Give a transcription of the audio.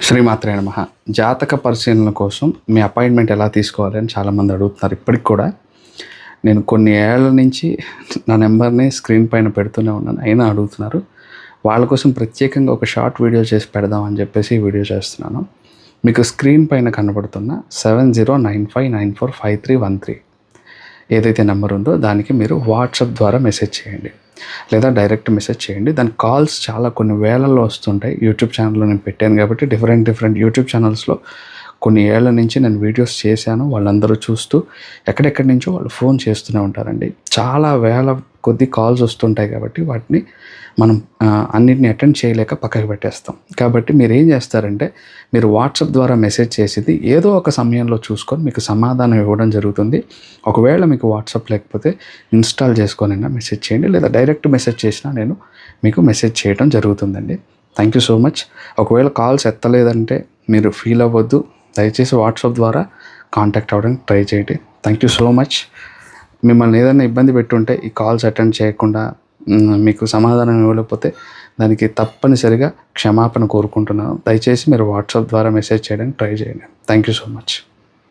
శ్రీమాత్రే నమ. జాతక పరిశీలన కోసం మీ అపాయింట్మెంట్ ఎలా తీసుకోవాలి అని చాలామంది అడుగుతున్నారు ఇప్పటికి కూడా. నేను కొన్ని ఏళ్ళ నుంచి నా నెంబర్ని స్క్రీన్ పైన పెడుతూనే ఉన్నాను అయినా అడుగుతున్నారు. వాళ్ళ కోసం ప్రత్యేకంగా ఒక షార్ట్ వీడియో చేసి పెడదామని చెప్పేసి వీడియో చేస్తున్నాను. మీకు స్క్రీన్ పైన కనబడుతున్న seven zero nine five nine four five three one three. ఏదైతే నెంబర్ ఉందో దానికి మీరు వాట్సాప్ ద్వారా మెసేజ్ చేయండి. లేదా డైరెక్ట్ మెసేజ్ చేయండి. దాని కాల్స్ చాలా కొన్ని వేలల్లో వస్తుంటాయి. యూట్యూబ్ ఛానల్లో నేను పెట్టాను కాబట్టి డిఫరెంట్ డిఫరెంట్ యూట్యూబ్ ఛానల్స్లో కొన్ని ఏళ్ళ నుంచి నేను వీడియోస్ చేశాను వాళ్ళందరూ చూస్తూ ఎక్కడెక్కడి నుంచో వాళ్ళు ఫోన్ చేస్తూనే ఉంటారండి. చాలా వేల కొద్ది కాల్స్ వస్తుంటాయి కాబట్టి వాటిని మనం అన్నింటిని అన్నిటిని అటెండ్ చేయలేక పక్కకు పెట్టేస్తాం. కాబట్టి మీరు ఏం చేస్తారంటే మీరు వాట్సాప్ ద్వారా మెసేజ్ చేసేది ఏదో ఒక సమయంలో చూసుకొని మీకు సమాధానం ఇవ్వడం జరుగుతుంది. ఒకవేళ మీకు వాట్సాప్ లేకపోతే ఇన్స్టాల్ చేసుకొని మెసేజ్ చేయండి లేదా డైరెక్ట్ మెసేజ్ చేసినా నేను మీకు మెసేజ్ చేయడం జరుగుతుందండి. Thank you so much. ఒకవేళ కాల్స్ ఎత్తలేదంటే మీరు ఫీల్ అవ్వద్దు. దయచేసి వాట్సాప్ ద్వారా కాంటాక్ట్ అవ్వడానికి ట్రై చేయండి. థ్యాంక్ యూ సో మచ్ మిమ్మల్ని ఏదైనా ఇబ్బంది పెట్టుంటే ఈ కాల్స్ అటెండ్ చేయకుండా మీకు సమాధానం ఇవ్వలేకపోతే దానికి తప్పనిసరిగా క్షమాపణ కోరుకుంటున్నాను. దయచేసి మీరు వాట్సాప్ ద్వారా మెసేజ్ చేయడానికి ట్రై చేయండి. Thank you so much